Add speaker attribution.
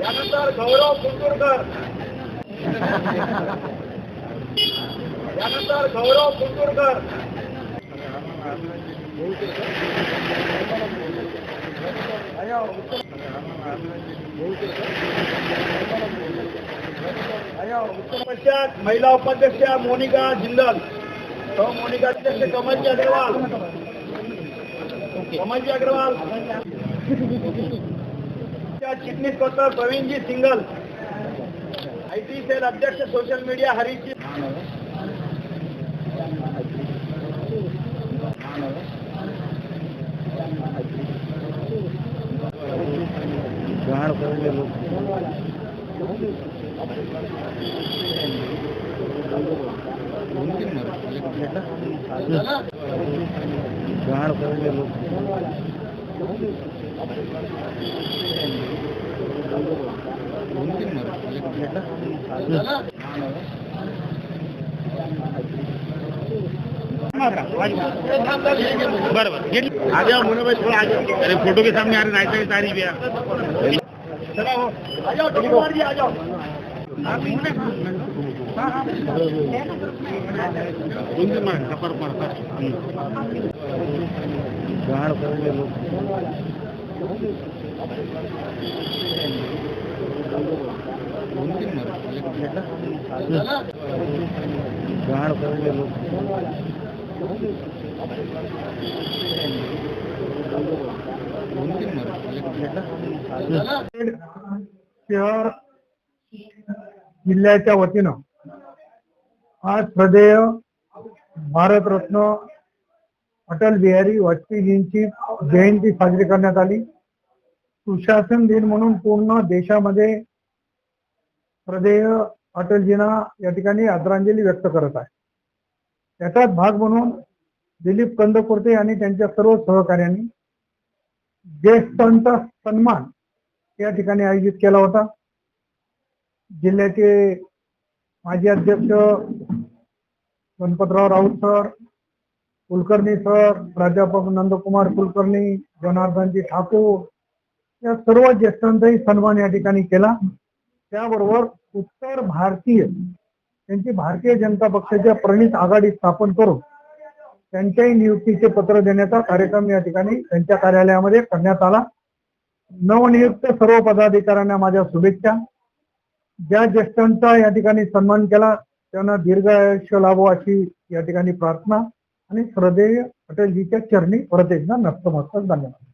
Speaker 1: यानंतर गौरव गौरव पश्चात महिला उपाध्यक्ष मोनिका जिंदल। तो मोनिका अध्यक्ष Kamalji Agarwal. Kamalji Agarwal. चिटनी Praveen ji single IT cell अध्यक्ष सोशल मीडिया हरीश
Speaker 2: जी ग्रहण करेंगे लोग
Speaker 1: ग्रहण करेंगे लोग। आ जाओ भाई थोड़ा आ जाओ अरे फ़ोटो के सामने आ रहे नाइट की तारीफ़ है चलो आ जाओ आ जाओ उनके मार
Speaker 2: ग्रहण करेंगे लोग
Speaker 3: ग्रहण जिल्ह्याच्या वतीनं आज सदैव भारतरत्न अटल बिहारी वाजपेयीजींची जयंती साजरी करण्यात आली. सुशासन दिन म्हणून पूर्ण देशामध्ये प्रदेय अटलजींना या ठिकाणी आदरांजली व्यक्त करत आहे. त्याचाच भाग म्हणून दिलीप कंदकुर्ते आणि त्यांच्या सर्व सहकार्यांनी ज्येष्ठांचा सन्मान या ठिकाणी आयोजित केला होता. जिल्ह्याचे माजी अध्यक्ष गणपतराव राऊत सर कुलकर्णी सर प्राध्यापक नंदकुमार कुलकर्णी जनार्दनजी ठाकूर या सर्व ज्येष्ठांचाही सन्मान या ठिकाणी केला. त्याबरोबर उत्तर भारतीय त्यांची भारतीय जनता पक्षाच्या प्रणित आघाडी स्थापन करून त्यांच्याही नियुक्तीचे पत्र देण्याचा कार्यक्रम या ठिकाणी त्यांच्या कार्यालयामध्ये करण्यात आला. नवनियुक्त सर्व पदाधिकाऱ्यांना माझ्या शुभेच्छा. ज्या ज्येष्ठांचा या ठिकाणी सन्मान केला त्यांना दीर्घ आयुष्य लाभो अशी या ठिकाणी प्रार्थना. आणि श्रद्धेय अटलजीच्या चरणी परत एकदा नतमस्तक धन्यवाद.